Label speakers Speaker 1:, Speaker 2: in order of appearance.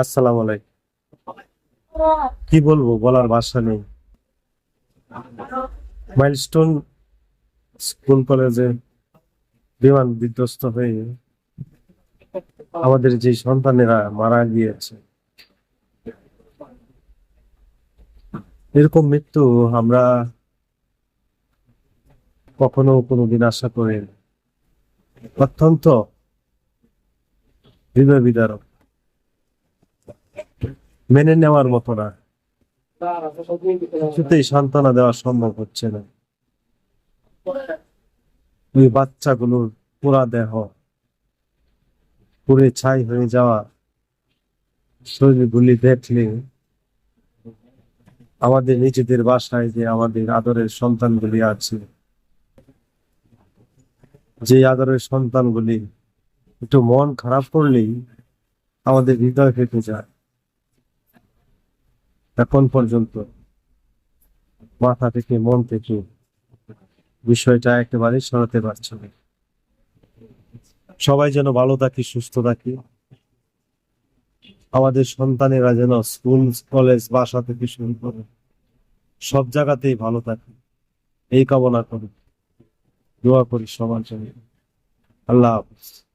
Speaker 1: আসসালামু কি বলব, বলার ভাষা নেই। মাইলস্টোন স্কুল, কলেজে বিমান বিধ্বস্ত হয়ে আমাদের যে সন্তানেরা মারা গিয়েছে, এরকম মৃত্যু আমরা কখনো কোনোদিন আশা করি অত্যন্ত হৃদয় বিদারক। মেনে নেওয়ার মতো না। কিছুতেই সান্ত্বনা দেওয়া সম্ভব হচ্ছে না। ওই বাচ্চাগুলোর পুরা দেহ পুরে ছাই হয়ে যাওয়া শরীরগুলি দেখলে আমাদের নিজেদের বাসায় যে আমাদের আদরের সন্তানগুলি আছে যে আদরের সন্তানগুলি একটু মন খারাপ করলেই আমাদের হৃদয় ফেটে যায়। এখন পর্যন্ত মাথা থেকে, মন থেকে বিষয়টা একেবারে সরাতে পারছে না। সবাই যেন ভালো থাকি, সুস্থ থাকি। আমাদের সন্তানেরা যেন স্কুল, কলেজ, বাসা থেকে শুরু করে সব জায়গাতেই ভালো থাকে। এই কামনা করি। দোয়া করি সবার জন্য। আল্লাহ হাফিজ।